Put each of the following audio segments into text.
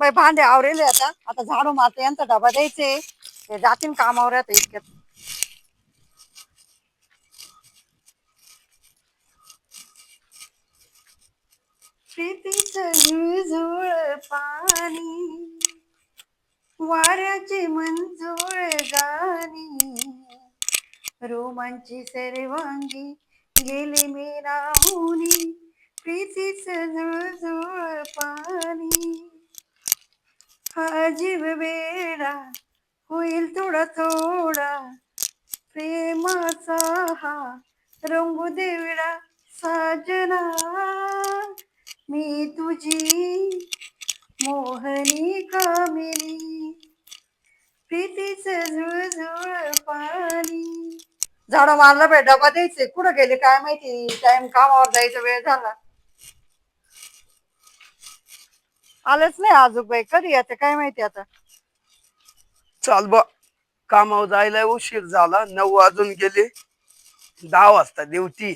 बाई भांडे आवरेले आता. आता झाडू मारते यांचा डबा द्यायचे. ते जातीन कामावर आता इतक्यात. प्रीतीच झुळझुळ पाणी वाऱ्याचे मंजूळ गाणी. रोमांची सर्वांगी गेले मी राहुनी प्रीतीच झुळझुळ पाणी हा जीव वेडा होईल थोडा थोडा. प्रेमाचा हा रंगू देवडा साजना. मी तुझी मोहनी कामिनी. प्रीतीच झुळझुळ पाणी. झाडं मारलं बाई डबा द्यायचे. कुठं गेले काय माहिती? टाइम कामावर जायचा वेळ झाला. आलेच नाही आजूक बाई. कधी येते? काय माहिती आता? चाल बा. कामावर जायला उशीर झाला. नऊ वाजून गेले. दहा वाजता ड्युटी.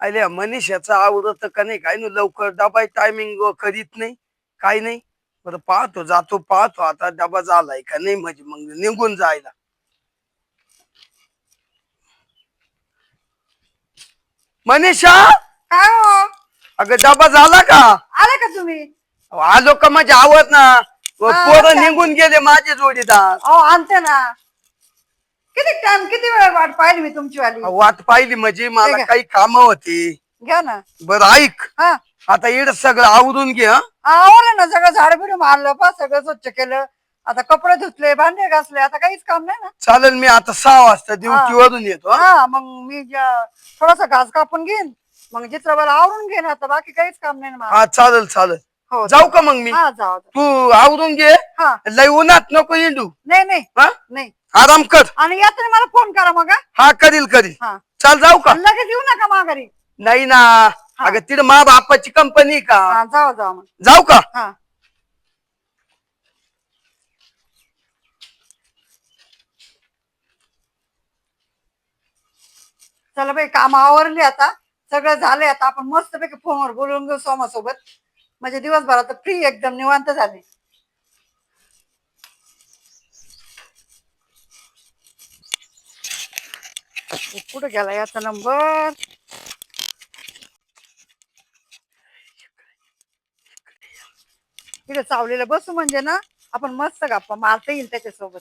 आल्या मनीषाचा आवडत का नाही? काय नाही लवकर डबा टायमिंग करीत नाही. काय नाही. बरं पाहतो. जातो पाहतो. आता डबा झालाय का नाही? म्हणजे मग निघून जायला. मनीषा! काय हो? अगं डबा झाला का? आले का तुम्ही? आलो का माझी आवड ना? हा, पोरं अच्छा. निघून गेले माझे जोडीदार अहो आणते ना. किती टाइम किती वेळ वाट पाहिली मी तुमची वाली वाट पाहिली म्हणजे ठीक मला आहे. काही काम होती. घ्या ना. बरं ऐक. हा. आता इड सगळं आवरून घे हं? आवडलं ना सगळं झाड बिड मारलं पा सगळं स्वच्छ केलं. आता कपडे धुतले भांडे घासले आता काहीच काम नाही ना. चालेल मी आता सहा वाजता ड्युटी वरून येतो हं? हा मग मी थोडासा घास कापून घेईन. मग चित्रबाला आवरून घेईन आता बाकी काहीच काम नाही ना मला. हा चालेल चालेल. हो जाऊ का मग मी? हा जाऊ. तू आवरून घे. हा. लय उन्हात नको येऊ नाही नाही. हा? नाही. आराम कर. आणि यातून मला फोन करा मग हा. हा करील करील. हा. चाल जाऊ का? लगेच येऊ नका माघारी. नाही ना. अगं तिथे मा बापाची कंपनी का? हा जाऊ जाऊ मग. जाऊ का? हा. चला बाई काम आवरली आता. सगळं झालंय आता. आपण मस्त पैकी फोनवर बोलून घेऊ सोमासोबत. म्हणजे दिवसभरात फ्री एकदम निवांत झाले. कुठं गेला याचा नंबर इकडे चावलेलं बसू म्हणजे ना आपण मस्त गप्पा मारता येईल त्याच्यासोबत.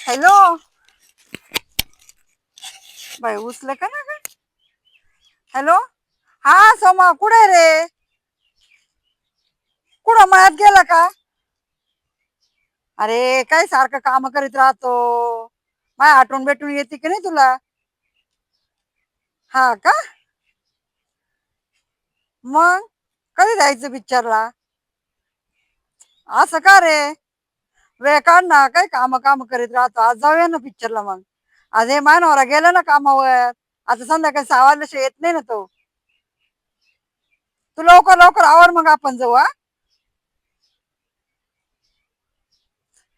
हॅलो बाई उचलं का ना हॅलो हा सोमा कुठे रे? कुठं मळ्यात गेला का? अरे काय सारखं काम करीत राहतो. माय आठवण भेटून येते की नाही तुला? हा का? मग कधी जायचं पिक्चरला असं का रे? वेळ काढ ना काय काम काम करीत राहतो. आज जाऊया ना पिक्चरला मग. अरे हे मानवरा गेला ना कामावर. आता संध्याकाळी सहा वाजल्याशिवाय येत नाही ना तो. तू लवकर लवकर आवर मग आपण जाऊ हा.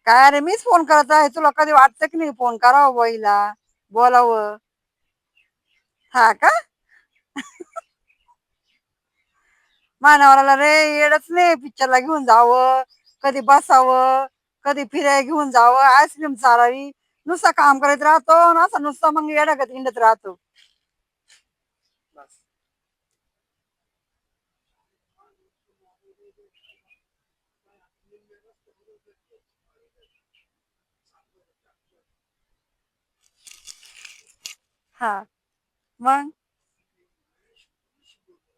काय अरे मीच फोन करत आहे. तुला कधी वाटतं की नाही फोन करावं बाईला? बोलावं. हा का? मानवराला रे येडच नाही पिक्चरला घेऊन जावं. कधी बसावं. कधी फिरायला घेऊन जावं. आईस्क्रीम चारावी. नुसतं काम करत राहतो ना असं नुसतं मग येडागत हिंडत राहतो. हा. मग?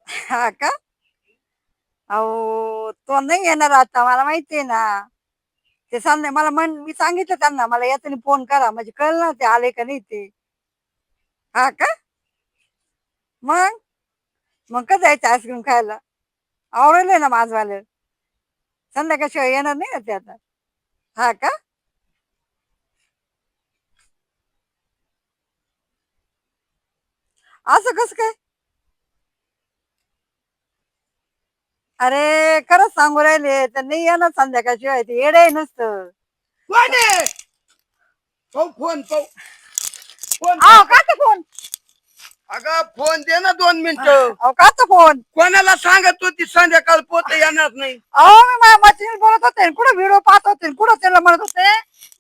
हा का? अहो तो नाही येणार आता मला माहितीये ना. ते सांग मला म्हण मी सांगितलं त्यांना मला यातनी फोन करा. म्हणजे कळलं ना ते आले का नाही ते. हा का? मग? मग कसं जायचं आईस्क्रीम खायला? आवडलंय ना माझवालं. संध्याकाळशिवाय येणार नाही ना ते आता. हा का? असं कसं काय? अरे खरंच सांगू राहिले तर नाही येणार संध्याकाळशिवाय ते येडे नसतं. कोण आहे? पाहू फोन पाहू. Phone phone. अगं फोन दे ना दोन मिनिट. अहो काचा फोन. कोणाला सांगत होती संध्याकाळ पोत येणार नाही? अहो मी माझ्या बोलत होते कुठं व्हिडिओ पाहत होते कुठं त्याला म्हणत होते?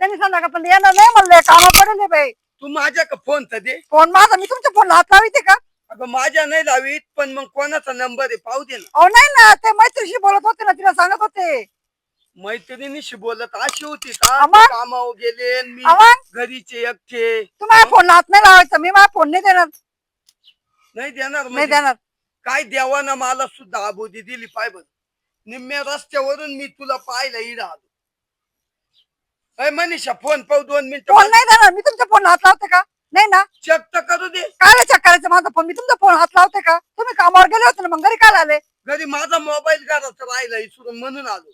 त्यांनी संध्याकाळ येणार नाही म्हणले कामा पडले बाई. तू माझ्या का फोन तर दे? फोन माझा मी तुमच्या फोनला हात लाविते का? अगं माझ्या नाही लावीत पण मग कोणाचा नंबर आहे? पाहू दे ना. अहो नाही ना ते मैत्रीशी बोलत होते ना तिला सांगत होते. मैत्रिणीशी बोलत अशी होती का? कामावर गेले आणि मी? घरीचे एकटे. फोनला हात नाही लावायचा मी माझा फोन नाही देणार. नाही देणार नाही म्हणजे? देणार. काय देवानं मला सुद्धा आबोधी दिली पाय बघ निम्म्या रस्त्यावरून मी तुला पाहिलं इड आलो. अय मनीषा फोन पाहू दोन फोन मिनिटं नाही देणार. मी तुमच्या फोनला हात लावते का नाही ना चेक तर करू दे काय चेक फोन मी तुमचा फोन हात लावते का? तुम्ही कामावर गेले होते ना मग घरी काय आले? घरी माझा मोबाईल घरात राहिला इसरून म्हणून आलो.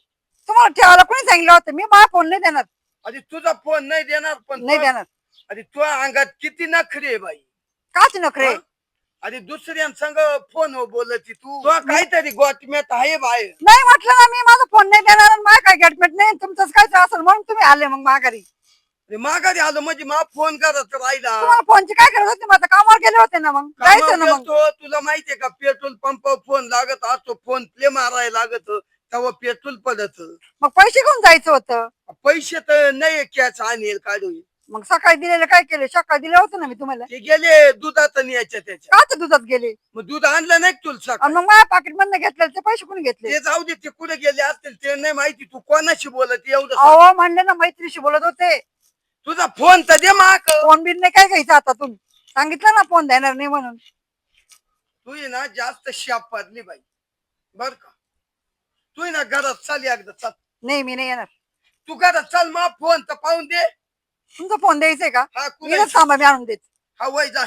तुम्हाला ठेवायला कोणी सांगितलं होतं? मी माझा फोन नाही देणार. आधी तुझा फोन नाही देणार पण नाही तुझा- देणार. आधी तुझ्या अंगात किती नखरे आहे बाई? काच नखरे? हा? आधी दुसऱ्यांसंग फोन बोलती तू. तुला काहीतरी गोटम्यात आहे बाहेर. नाही म्हटलं ना मी माझा फोन नाही देणार आणि माझा काय गॅटमेट नाही तुमचंच काय असेल म्हणून तुम्ही आले मग माघारी. अरे माघारी आलो म्हणजे मा फोन करत राहिला. तुम्हाला फोनची काय करत होती? माझं कामावर गेले होते ना मग. जायचं ना मग. तुला माहितीये का पेट्रोल पंपावर फोन लागत असतो फोन प्ले मारायला लागत तेव्हा पेट्रोल पडत. मग पैसे घेऊन जायचं होतं. पैसे तर नाही कॅच आणेल काढून. मग सकाळी दिलेले काय केले? सकाळी दिले होते ना मी तुम्हाला. ते गेले दुधात याच्या त्याच्या. काच दुधात गेले? मग दूध आणलं नाही का तुला आणि सकाळी मग माझ्या पाकिट मधनं घेतले ते पैसे कोणी घेतले? ते जाऊ दे ते कुठे गेले असतील ते नाही माहिती तू कोणाशी बोलत एवढं सांग. अहो म्हणले ना मैत्रीशी बोलत होते. तुझा फोन तर दे माक फोन बिन नाही काय घ्यायचं आता तुम्ही सांगितलं ना फोन देणार नाही म्हणून. तू ये ना जास्त शाप पाडली बाई. बर का? तू ये ना घरात चाल एकदा चाल. नाही मी नाही येणार. तू घरात चाल मग फोन तर पाहून दे. तुमचा फोन द्यायचंय का? हा कुणा थांबा मी आणून देत. हा वय जा.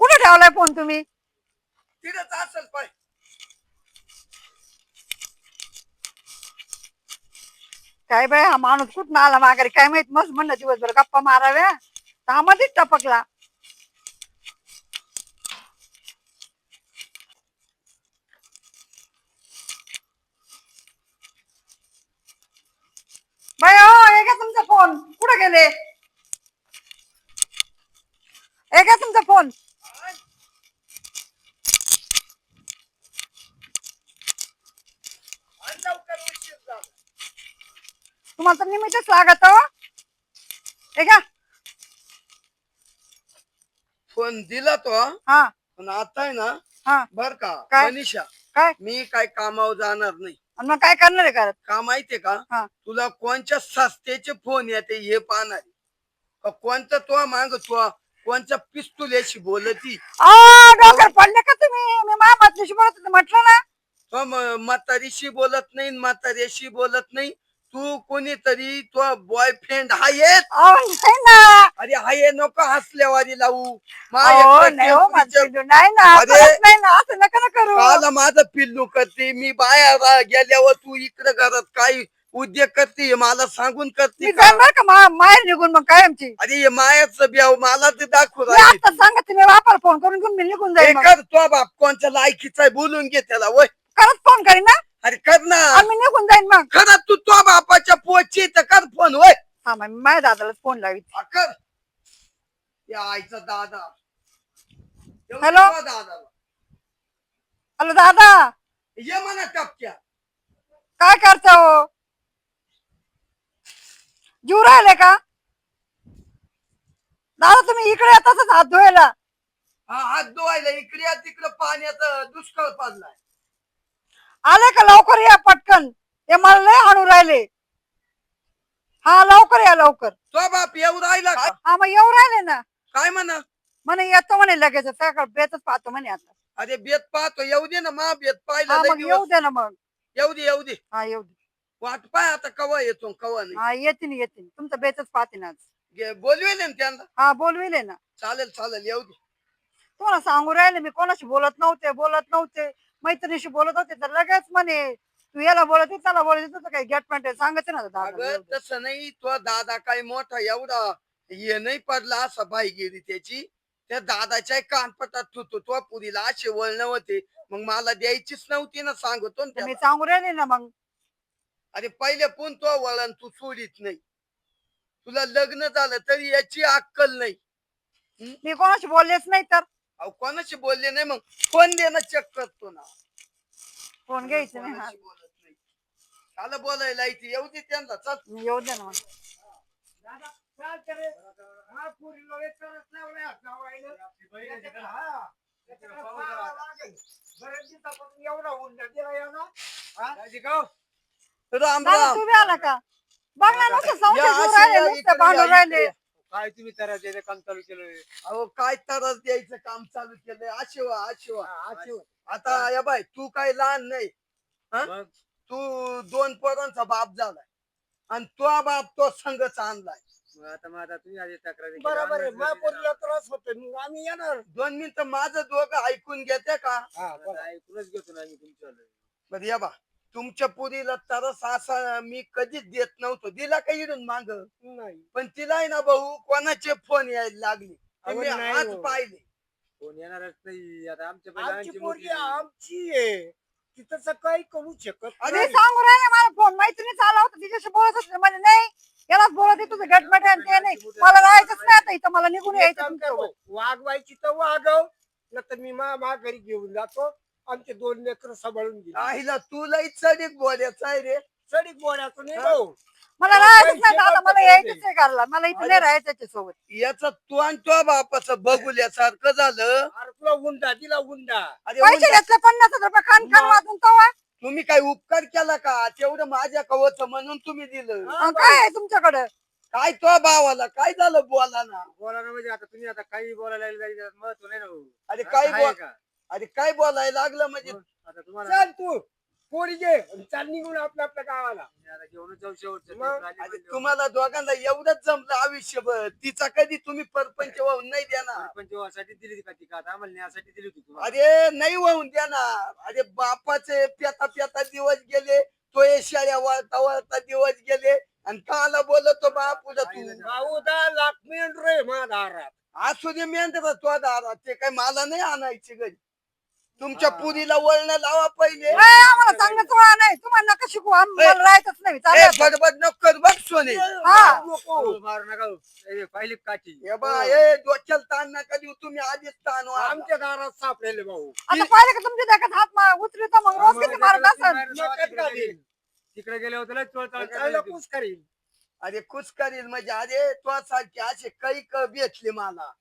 कुठे ठेवलाय फोन तुम्ही? तिथंच असेल पाय. काय बाय हा माणूस कुठून आला माघारी? काय माहीत मस्त म्हणलं दिवसभर गप्पा माराव्या. तर टपकला. बाय हो हे का तुमचा फोन. कुठं गेले? हे का तुमचा फोन आणि लवकर उशीर झाला. तुम्हाला तर निमित्तच लागत हो. हे फोन दिला तो हा? पण आता आहे ना हा. बर का काय? मनीषा काय? मी काय कामावर जाणार नाही. आणि मग काय करणार आहे करत का माहितीये का? हा. तुला कोणच्या सस्त्याचे फोन येते हे पाहणार आहे. का कोणतं तो माग तो कोणच्या पिस्तुल्याशी बोलती? आ डोक्यावर पडले का तुम्ही? मी माझ्या मातलीशी बोलत होते म्हटलं ना. तो म- म्हातारीशी बोलत नाही म्हाताऱ्याशी बोलत नाही. तू कोणीतरी तो बॉयफ्रेंड अहो नाही ना. अरे हाय नको हसल्यावारी लावू. अहो, नाही हो, माझं नाही ना अरे. खरंच नाही ना असं नका ना करू. काल माझं पिल्लू करते मी बाहेर रा- गेल्यावर तू इकडे घरात काय उद्योग करते हे मला सांगून करते मी का? मा- माहेर निघून मग कायमची अरे हे मायाचं ब्याव मला ते दाखवू मी राहिली. आता सांगत मी बापाला फोन करून घेऊन मी निघून मग. कर तो बाप कोणच्या लायकीचा आहे, बोलून घे त्याला वय. खरंच फोन करीन ना. अरे कर ना. मी निघून जाईन मग. खरं तू तो बापाच्या पोची तर कर फोन वय हा मग मी माझ्या दादालाच फोन लावित हा, कर. या आईचा दादा. हॅलो? दादा हॅलो दादा. ये म्हणा टपक्या. काय करता हो? जीव राहिले का? दादा तुम्ही इकडे येताच हात धुवायला. हा हात धुवायला. इकडे या तिकडे पाण्याचा दुष्काळ पडलाय. आले का लवकर या पटकन? ते मला लय आणू राहिले. हा लवकर या लवकर. तो बाप येऊ राहिला का? हा मग येऊ राहिले ना. काय म्हणा? म्हणे येतो म्हणे लगेच. सकाळ बेतच पाहतो म्हणे आता. अरे बेत पाहतो येऊ दे ना मा बेत पाहिला हा लय मग दिवस. येऊ दे ना मग. येऊ दे येऊ दे. हा येऊ दे. वाट पाय आता कवा येतो कवा नाही. हा येते ना येते तुमचं बेतच पाहते ना आज. बोलवेल ना त्यांना? हा बोलविले ना. चालेल चालेल येऊ दे. तुम्हाला सांगू राहिले मी कोणाशी बोलत नव्हते बोलत नव्हते. मैत्रिणीशी बोलत होते तर लगेच म्हणे तू याला बोलत आहे, त्याला बोलत आहे, तुझं काही गेटमेंट आहे सांगायचं ना दादा अगं तसं नाही तो दादा काय मोठा एवढा हे नाही पडला असा बाई गेली त्याची. त्या दादाच्या कानपटात होतो तो पुरीला असे वळण होते. मग मला द्यायचीच नव्हती ना सांगतो ना तर मी त्याला. सांगू राहिले ना मग. अरे पहिले पण तो वळण तू सोडित नाही. तुला लग्न झालं तरी याची अक्कल नाही. मी कोणाशी बोललेच नाही तर. अहो कोणाशी बोलले नाही मग? फोन देणं चेक करतो ना. फोन घ्यायचं नाही हा. कोणाशी बोलत नाही. बोलायला इथे येऊ दे त्यांना चल. येऊ दे ना. मग राम दादा राम. तू बी आला का? बघ ना नुसतं संशय या घेऊन अशी राहिले या नुसतं इकडे भांडून राहिले. काय तुम्ही तर त्याचं काम चालू केलंय? अहो काय तरच द्यायचं काम चालू केलंय? आशिवा आशिवा आशिव. आता या बाय तू काय लहान नाही. हा? मग? तू दोन पोरांचा बाप झालाय. आणि तो बाप तो संघच आणलाय. मग आता मग आता तुम्ही आधी तक्रारी केली. बरोबर आहे आम्ही महापोलीला त्रास होतो मग आम्ही येणार. दोन मिनिटं माझं दोघं ऐकून घेते का? हा, आता. ऐकूनच घेतो ना आम्ही तुमच्यावालं. बरं या बा. तुमच्या पुरीला तरस असा मी कधीच देत नव्हतो. दिला का इडून माग? नाही. पण तिला आहे ना भाऊ कोणाचे फोन यायला लागले? ते अहो, मी नाही आज हो. पाहिले. कोण येणारच नाही. आता आमच्या आमची पोरगी. आमची आहे. ती तसं काही करू शकत अरे, मी नाही. सांगू राहिले मला फोन मैत्रिणी चालला होता तिच्याशी बोलत होते म्हणजे नाही यालाच बोलत आहे तुझं गटमट आणि ते नाही. मला राहायचंच नाही आता इथं. मला निघून एक यायचं काम कर, तुमच्यासोबत. वागवायची तर वागव नंतर मी मा मा घरी घेऊन जातो. आमचे दोन लेकर सांभाळून घे आईला तुलाही चढीक बोलायचं आहे रे. सडीक बोलायचं नाही हा? भाऊ मला राहायचंच नाही दादा मला यायचंच घरला. मला इथं नाही राहायचं त्याच्यासोबत याच तू आणि तो बापाचं बघुल्यासारखं झालं. अरे तुला उंडा दिला उंडा. अरे पैसे घेतले पन्नास हजार रुपये खान खान. वाजून तवा तुम्ही काय उपकार केला का? तेवढं माझ्या कवच म्हणून तुम्ही दिलं. हा, काय आहे तुमच्याकडं? काय तो भावाला? काय झालं बोला ना बोला ना म्हणजे आता तुम्ही आता काही बोलायला लागले महत्त्व नाही ना भाऊ. अरे आता काय आहे बोल का? अरे काय बोलायला लागलं म्हणजे? मग आता तुम्हाला चल तू. पोरी घे आणि चाल निघून आपल्या आपल्या गावाला. तुम्ही आता घेऊनच जाऊ शेवटचं मग, ते राजी अरे बनले. तुम्हाला दोघांना एवढंच जमलं आयुष्यभर. तिचा कधी तुम्ही परपंच वाहून नाही देणार. पण जेव्हासाठी दिली का ती का? आता आम्हाला न्यायासाठी दिली होती तुम्हाला. अरे नाही वाहून देणार. अरे बापाचे पेता पेता दिवस गेले. तो शाळ्या वळता वळता दिवस गेले. आणि काला बोलतो बापूला तू. भाऊ दहा लाख मिळून रे दारात. असू दे मेंढरा तो दारात. ते काय मला नाही आणायची घरी. तुमच्या. पुरीला वळण लावा पहिले. ए, आम्हाला नाही. तुम्हाला नका शिकू आम- ए, मला राहायचंच नाही. ए, चालेल. आता. बडबड नको कर बघ सोने. हा. नको हो, मारू नका. हो. ए, पाहिली का काठी. हे बा ए डोक्याला ताण नका देऊ. तुम्ही आधीच ताण. आमच्या दारात सापडेले भाऊ. आता पाहिलं का तुमच्या देखत हात मा- उचलतो मग रोज किती मारत असेल? नकद. तिकडे गेले. होते लय त्याला कुस करीन अरे कुच करील? म्हणजे अरे तो सारखे असे काही क भेटले मला.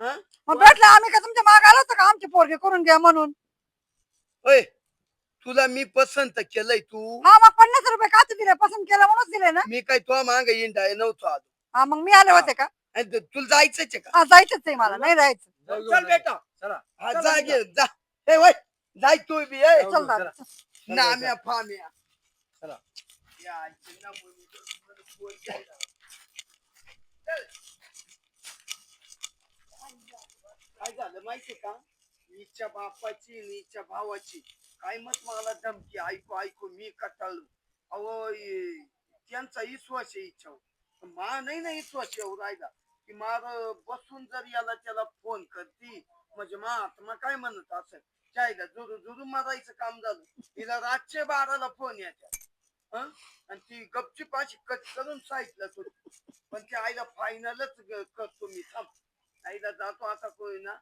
हं? मग भेटलं आम्ही का तुमच्या माग आलो होतो का? आमची पोरगी करून घ्या म्हणून. ओय तुला मी पसंत केलंय तू. हा मग पन्नास रुपये काच दिले? पसंत केलं म्हणूनच दिले ना. मी काय तो माग इंडाय नव्हतो आलो हा मग मी आले होते का? आणि ते- तुला जायचंच आहे का? हा जायचंच आहे मला नाही घेऊन चल जा. बेटा चला. हा जा. गे जा. ए वय जाय तू बी ए. चल दादा. नाम्या फाम्या. या आईची. चल. काय झालं माहितीये का? नीच्या बापाची नीच्या भावाची. काय मत मला धमकी? ऐकू ऐकू मी कटाळलो. अहो त्यांचा विश्वास आहे इच्छा मा नाही ना विश्वास येऊ राहिला. की मार बसून जर याला त्याला फोन करती म्हणजे मा आत्मा काय म्हणत असेल? चायला जुरू जुरू मारायचं काम झालं. तिला रातचे बाराला फोन यायचा. आणि ती गपची पाशी कट करून सांगितलं सोडली पण त्या आईला फायनलच करतो मी. थांब. आईला जातो आता कोणी ना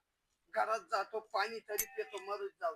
घरात जातो पाणी तरी पितो मरत जाऊ.